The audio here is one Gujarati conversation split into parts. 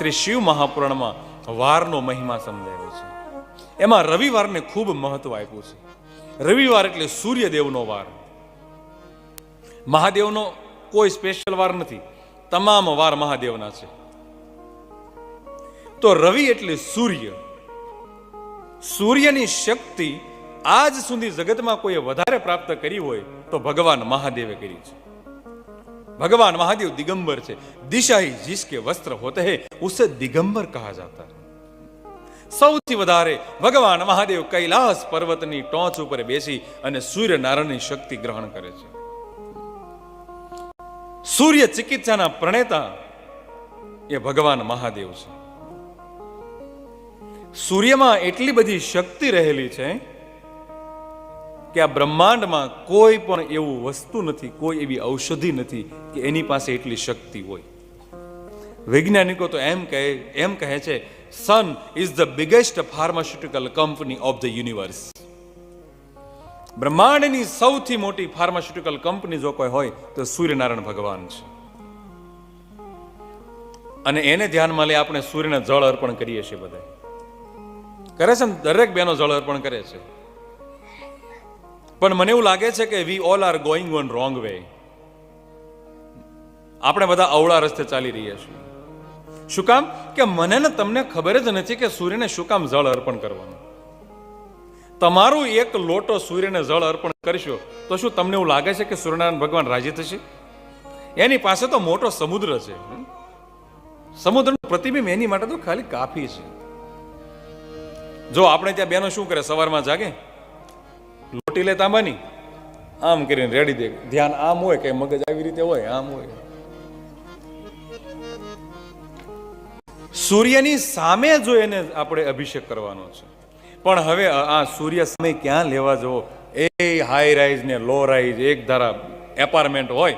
શ્રી શિવ મહાપુરાણમાં વારનો મહિમા સમજાવ્યો છે. એમાં રવિવારને ખૂબ મહત્વ આપ્યું છે. રવિવાર એટલે સૂર્યદેવનો વાર. મહાદેવનો કોઈ સ્પેશિયલ વાર નથી. તમામ વાર મહાદેવના છે. તો રવિ એટલે સૂર્ય. સૂર્યની શક્તિ આજ સુધી જગતમાં કોઈએ વધારે પ્રાપ્ત કરી હોય તો ભગવાન મહાદેવે કરી છે. भगवान महादेव दिगंबर છે દિશા ही जिसके वस्त्र होते हैं उसे दिगंबर कहा जाता है સૌથી વધારે ભગવાન મહાદેવ કૈલાસ પર્વતની ટોચ ઉપર બેસી અને સૂર્યનારાયણની શક્તિ ગ્રહણ કરે છે સૂર્ય ચિકિત્સાના પ્રણેતા એ ભગવાન મહાદેવ છે સૂર્યમાં એટલી બધી શક્તિ રહેલી છે કે આ બ્રહ્માંડમાં કોઈ પણ એવું વસ્તુ નથી, કોઈ એવી ઔષધિ નથી કે એની પાસે એટલી શક્તિ હોય. વૈજ્ઞાનિકો તો એમ કહે એમ કહે છે sun is the biggest pharmaceutical company of the universe બ્રહ્માંડની સૌથી મોટી ફાર્માસ્યુટિકલ કંપની જો કોઈ હોય, તો સૂર્યનારાયણ ભગવાન છે. અને એને ધ્યાનમાં લઈ આપણે સૂર્યને જળ અર્પણ કરીએ છીએ બધા કરે છે ને? દરેક બેનો જળ અર્પણ કરે છે. પણ મને એવું લાગે છે કે we all are going on wrong way આપણે બધા અવળા રસ્તે ચાલી રહ્યા છીએ. શું કામ? કે મને ને તમને ખબર જ નથી કે સૂર્યને શું કામ જળ અર્પણ કરવાનું. તમારું એક લોટો સૂર્યને જળ અર્પણ કરશો, તો શું તમને એવું લાગે છે કે સૂર્યનારાયણ ભગવાન રાજી થશે? એની પાસે તો મોટો સમુદ્ર છે. સમુદ્રનું પ્રતિબિંબ એની માટે તો ખાલી કાફી છે. જો આપણે ત્યાં બેનો શું કરે? સવારમાં જાગે? લોટી લે તાંબાની? આમ કરીને રેડી દે. ધ્યાન આમ હોય કે મગજ આવી રીતે હોય, આમ હોય. સૂર્યની સામે જો એને આપણે અભિષેક કરવાનો છે. પણ હવે આ સૂર્ય સામે ક્યાં લેવા જવો? એ હાઈ રાઈઝ ને લો રાઈઝ એક ધારા એપાર્ટમેન્ટ હોય.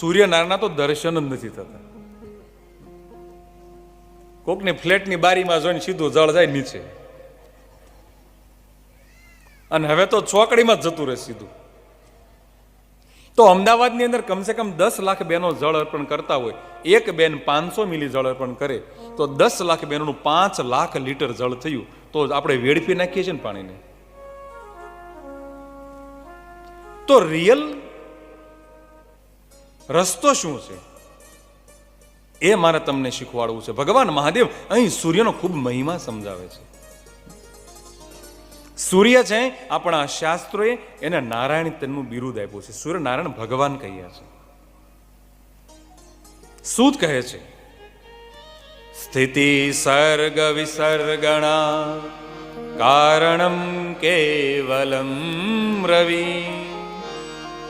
સૂર્યનારાયણના તો દર્શન જ નથી થતા. કોકની ફ્લેટની બારીમાં જોઈને સીધું જળ જાય નીચે. અને હવે તો ચોકડીમાં જ જતું રહે સીધું. તો અમદાવાદની અંદર કમસે કમ દસ લાખ બેનો જળ અર્પણ કરતા હોય, એક બેન પાંચસો મિલી જળ અર્પણ કરે, તો દસ લાખ બેનોનું પાંચ લાખ લીટર જળ થયું, તો આપણે વેડફી નાખીએ છીએ ને પાણીને. તો રિયલ રસ્તો શું છે? એ મારે તમને શીખવાડવું છે. ભગવાન મહાદેવ અહીં સૂર્યનો ખૂબ મહિમા સમજાવે છે. સૂર્ય છે, આપણા શાસ્ત્રોએ એને નારાયણ તેનું બિરુદ આપ્યું છે. સૂર્ય નારાયણ ભગવાન કહ્યા છે. સૂત કહે છે, સ્થિતિ સર્ગ વિસર્ગણા કારણમ કેવલમ રવિ.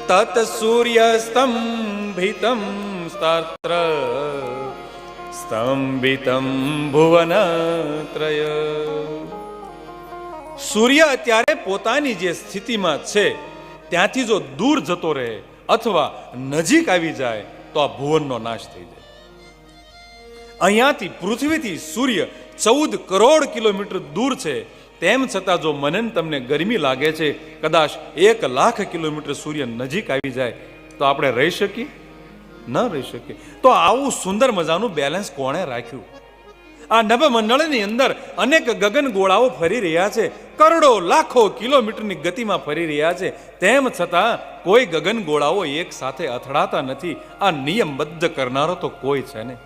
તત સૂર્ય સ્તંભિતમ સ્તત્ર સ્તંભિતમ ભુવનત્રય. સૂર્ય અત્યારે પોતાની જે સ્થિતિમાં છે, ત્યાંથી જો દૂર જતો રહે અથવા નજીક આવી જાય, તો આ ભુવનનો નાશ થઈ જાય. અહીંયાથી પૃથ્વીથી સૂર્ય ચૌદ કરોડ કિલોમીટર દૂર છે. તેમ છતાં જો મને તમને ગરમી લાગે છે, કદાચ એક લાખ કિલોમીટર સૂર્ય નજીક આવી જાય, તો આપણે રહી શકીએ? ન રહી શકીએ. તો આવું સુંદર મજાનું બેલેન્સ કોણે રાખ્યું? આ નભમંડળની અંદર અનેક ગગન ગોળાઓ ફરી રહ્યા છે. કરોડો, લાખો કિલોમીટરની ગતિમાં ફરી રહ્યા છે. તેમ છતાં કોઈ ગગન ગોળાઓ એક સાથે અથડાતા નથી. આ નિયમબદ્ધ કરનારો તો કોઈ છે ને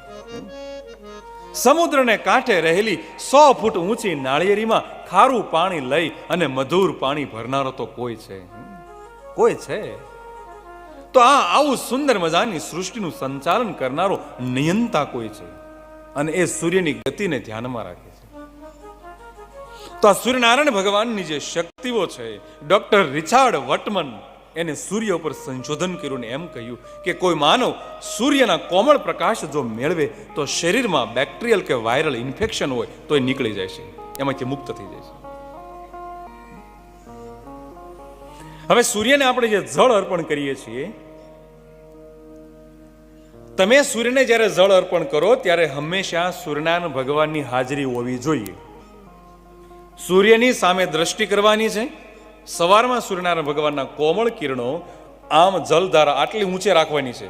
સમુદ્રને કાંઠે રહેલી સો ફૂટ ઊંચી નાળિયેરીમાં ખારું પાણી લઈ અને મધુર પાણી ભરનારો તો કોઈ છે. કોઈ છે? તો આ આવું સુંદર મજાની સૃષ્ટિનું સંચાલન કરનારો નિયંતા કોઈ છે? અને એ સૂર્યની ગતિને ધ્યાનમાં રાખે છે. તો આ સૂર્યનારાયણ ભગવાનની જે શક્તિઓ છે, ડોક્ટર રિચાર્ડ વટમન એને સૂર્ય ઉપર સંશોધન કર્યું ને એમ કહ્યું કે કોઈ માનવ સૂર્યના કોમળ પ્રકાશ જો મેળવે તો શરીરમાં બેક્ટેરિયલ કે વાયરલ ઇન્ફેક્શન હોય તો એ નીકળી જાય છે. એમાંથી મુક્ત થઈ જાય છે. હવે સૂર્યને આપણે જે જળ અર્પણ કરીએ છીએ તમે સૂર્યને જ્યારે જળ અર્પણ કરો, ત્યારે હંમેશા સૂર્યનારાયણ ભગવાનની હાજરી હોવી જોઈએ. સૂર્યની સામે દ્રષ્ટિ કરવાની છે. સવારમાં સૂર્યનારાયણ ભગવાનના કોમળ કિરણો આમ જલધારા આટલી ઊંચે રાખવાની છે.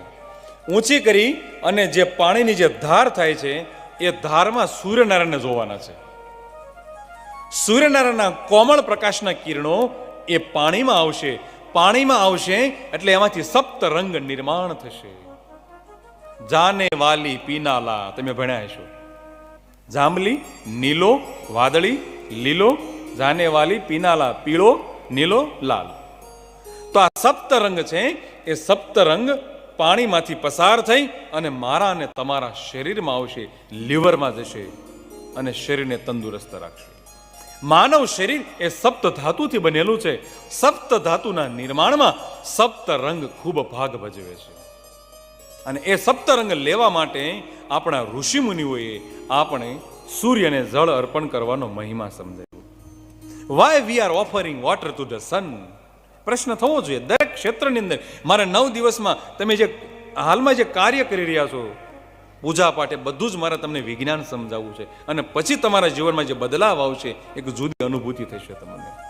ઊંચી કરી અને જે પાણીની જે ધાર થાય છે, એ ધારમાં સૂર્યનારાયણને જોવાના છે. સૂર્યનારાયણના કોમળ પ્રકાશના કિરણો એ પાણીમાં આવશે. પાણીમાં આવશે એટલે એમાંથી સપ્ત રંગ નિર્માણ થશે. જાને વાલી પીનાલા. તમે ભણ્યા છો જાંબલી, નીલો, વાદળી, લીલો, જાને વાલી પીનાલા, પીળો, નીલો, લાલ. તો આ સપ્તરંગ છે, એ સપ્તરંગ પાણીમાંથી પસાર થઈ અને મારા અને તમારા શરીરમાં આવશે, લીવરમાં જશે અને શરીરને તંદુરસ્ત રાખશે. માનવ શરીર એ સપ્ત ધાતુથી બનેલું છે. સપ્ત ધાતુના નિર્માણમાં સપ્ત રંગ ખૂબ ભાગ ભજવે છે. અને એ સપ્તરંગ લેવા માટે આપણા ઋષિ મુનિઓએ આપણે સૂર્યને જળ અર્પણ કરવાનો મહિમા સમજાવ્યો. Why we are offering water to the sun પ્રશ્ન થવો જોઈએ. દરેક ક્ષેત્રની અંદર મારે નવ દિવસમાં તમે જે હાલમાં જે કાર્ય કરી રહ્યા છો, પૂજા પાઠે બધું જ મારે તમને વિજ્ઞાન સમજાવવું છે. અને પછી તમારા જીવનમાં જે બદલાવ આવશે, એક જુદી અનુભૂતિ થશે તમને.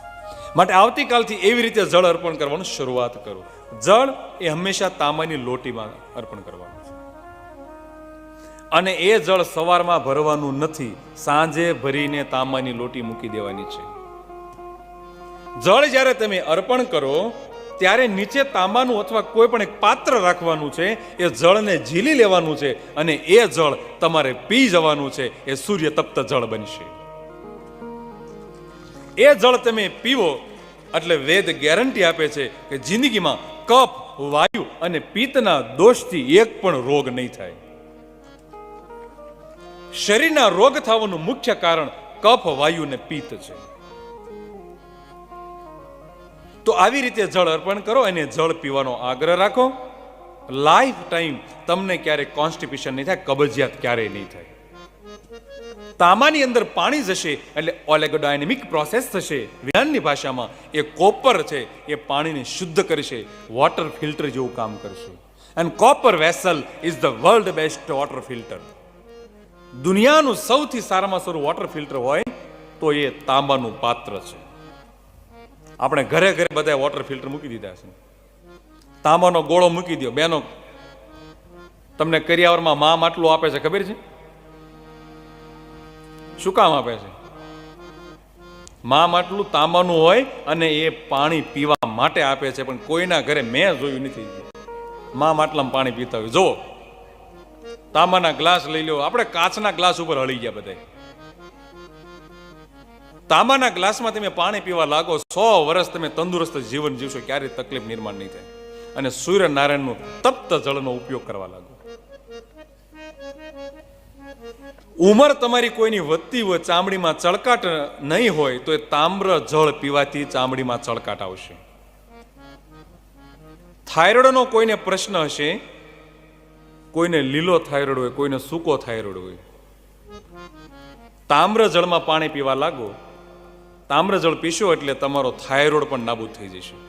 માટે આવતીકાલથી એવી રીતે જળ અર્પણ કરવાનું શરૂઆત કરો. જળ એ હંમેશા તાંબાની લોટીમાં અર્પણ કરવાનું છે. અને એ જળ સવારમાં ભરવાનું નથી, સાંજે ભરીને તાંબાની લોટી મૂકી દેવાની છે. જળ જ્યારે તમે અર્પણ કરો, ત્યારે નીચે તાંબાનું અથવા કોઈ પણ એક પાત્ર રાખવાનું છે, એ જળને ઝીલી લેવાનું છે અને એ જળ તમારે પી જવાનું છે, એ સૂર્ય તપ્ત જળ બનશે. એ જળ તમે પીવો એટલે વેદ ગેરંટી આપે છે કે જિંદગીમાં કફ, વાયુ અને પિત્તના દોષથી એક પણ રોગ નહીં થાય. શરીરના રોગ થવાનું મુખ્ય કારણ કફ, વાયુ અને પિત્ત છે. તો આવી રીતે જળ અર્પણ કરો અને જળ પીવાનો આગ્રહ રાખો. લાઈફ ટાઈમ તમને ક્યારેય કોન્સ્ટિપેશન નહીં થાય, કબજિયાત ક્યારેય નહીં થાય. તાંબાની અંદર પાણી જશે એટલે ઓલેગોડાયનેમિક પ્રોસેસ થશે. વિજ્ઞાનની ભાષામાં એ કોપર છે, એ પાણીને શુદ્ધ કરશે, વોટર ફિલ્ટર જેવું કામ કરશે. And copper vessel is the world best water filter દુનિયાનું સૌથી સારામાં સારું વોટર ફિલ્ટર હોય તો એ તાંબાનું પાત્ર છે. આપણે ઘરે ઘરે બધા વોટર ફિલ્ટર મૂકી દીધા છે. તાંબાનો ગોળો મૂકી દો બેનો, તમને કરિયાવરમાં મા માટલું આપે છે ખબર છે? શું કામ આપે છે? મા માટલું તાંબાનું હોય અને એ પાણી પીવા માટે આપે છે, પણ કોઈના ઘરે મેં જોયું નથી. મા માટલામાં પાણી પીતા હોય. જુઓ, તાંબાના ગ્લાસ લઈ લો આપણે કાચના ગ્લાસ ઉપર હળી ગયા બધા તાંબાના ગ્લાસમાં તમે પાણી પીવા લાગો, સો વર્ષ તમે તંદુરસ્ત જીવન જીવશો, ક્યારેય તકલીફ નિર્માણ નહીં થાય. અને સૂર્યનારાયણનું તપ્ત જળનો ઉપયોગ કરવા લાગો. ઉંમર તમારી કોઈની વધતી હોય, ચામડીમાં ચળકાટ નહીં હોય, તો એ તામ્ર જળ પીવાથી ચામડીમાં ચળકાટ આવશે. થાઇરોઇડનો કોઈને પ્રશ્ન હશે? કોઈને લીલો થાઇરોઇડ હોય, કોઈને સૂકો થાઇરોઇડ હોય. તામ્ર જળમાં પાણી પીવા લાગો. તામ્ર જળ પીશો એટલે તમારો થાઇરોઇડ પણ નાબૂદ થઈ જશે.